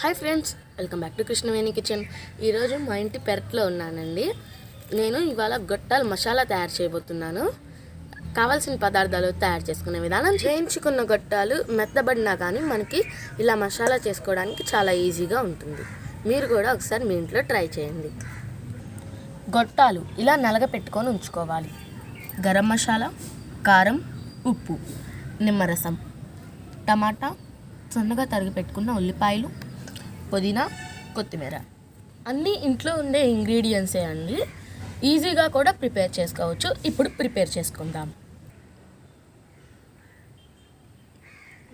Hi friends welcome back to Krishnaveni kitchen. ఈరోజు మా ఇంటి పెరట్లో ఉన్నానండి. నేను ఇవాళ గొట్టాల మసాలా తయారు చేయబోతున్నాను. కావాల్సిన పదార్థాలు తయారు చేసుకునే విధానం చేయించుకున్న గొట్టాలు మెత్తబడినా కానీ మనకి ఇలా మసాలా చేసుకోవడానికి చాలా ఈజీగా ఉంటుంది. మీరు కూడా ఒకసారి మీ ఇంట్లో ట్రై చేయండి. గొట్టాలు ఇలా నలగ పెట్టుకొని ఉంచుకోవాలి. గరం మసాలా కారం ఉప్పు నిమ్మరసం టమాటా సన్నగా తరిగి పెట్టుకున్న ఉల్లిపాయలు పుదీనా కొత్తిమీర. అన్నీ ఇంట్లో ఉండే ఇంగ్రీడియంట్సే అండి. ఈజీగా కూడా ప్రిపేర్ చేసుకోవచ్చు. ఇప్పుడు ప్రిపేర్ చేసుకుందాం.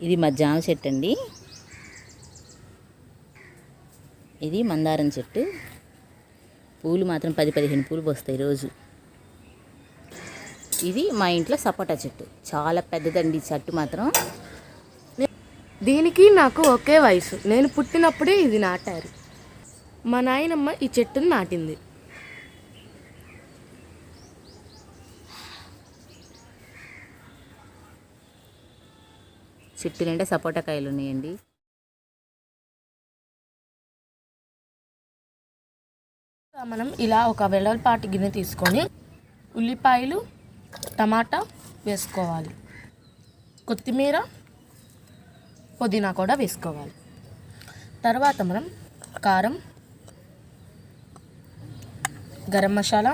ఇది మా జామ చెట్టు అండి. ఇది మందారం చెట్టు. పూలు మాత్రం పది పదిహేను పూలు పోస్తాయి రోజు. ఇది మా ఇంట్లో సపోటా చెట్టు. చాలా పెద్దదండి చెట్టు మాత్రం. దీనికి నాకు ఒకే వయసు. నేను పుట్టినప్పుడే ఇది నాటారు. మా నాయనమ్మ ఈ చెట్టును నాటింది. చెట్టు నిండా సపోటా కాయలు ఉన్నాయండి. మనం ఇలా ఒక వెడల్పాటి గిన్నె తీసుకొని ఉల్లిపాయలు టమాటా వేసుకోవాలి. కొత్తిమీర పుదీనా కూడా వేసుకోవాలి. తర్వాత మనం కారం గరం మసాలా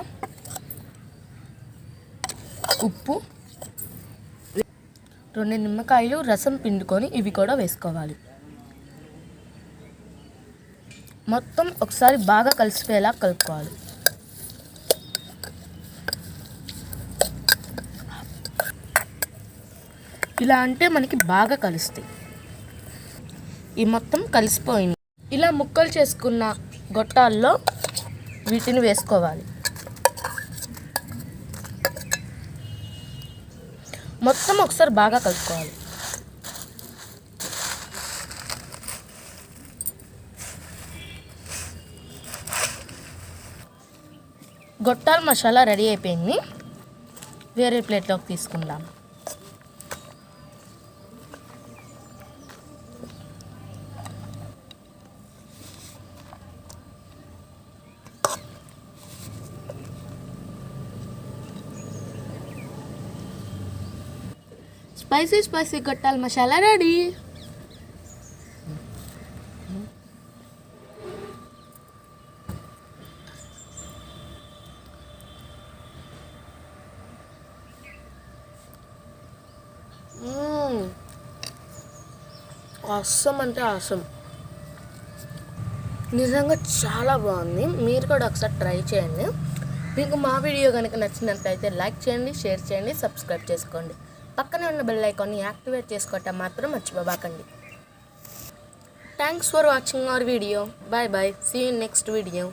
ఉప్పు రెండు నిమ్మకాయలు రసం పిండుకొని ఇవి కూడా వేసుకోవాలి. మొత్తం ఒకసారి బాగా కలిసిపోయేలా కలుపుకోవాలి. ఇలా అంటే మనకి బాగా కలుస్తాయి. ఈ మొత్తం కలిసిపోయింది. ఇలా ముక్కలు చేసుకున్న గొట్టాల్లో వీటిని వేసుకోవాలి. మొత్తం ఒకసారి బాగా కలుపుకోవాలి. గొట్టాల మసాలా రెడీ అయిపోయింది. వేరే ప్లేట్లోకి తీసుకుందాం. స్పైసీ స్పైసీ గొట్టాల మసాలా రెడీ. అస్సం అంటే అస్సం. నిజంగా చాలా బాగుంది. మీరు కూడా ఒకసారి ట్రై చేయండి. మీకు మా వీడియో కనుక నచ్చినట్లయితే లైక్ చేయండి షేర్ చేయండి సబ్స్క్రైబ్ చేసుకోండి. పక్కనే ఉన్న బెల్ ఐకాన్ని యాక్టివేట్ చేసుకోవటం మాత్రం మర్చిపోబాకండి. Thanks for watching our video bye bye see you next video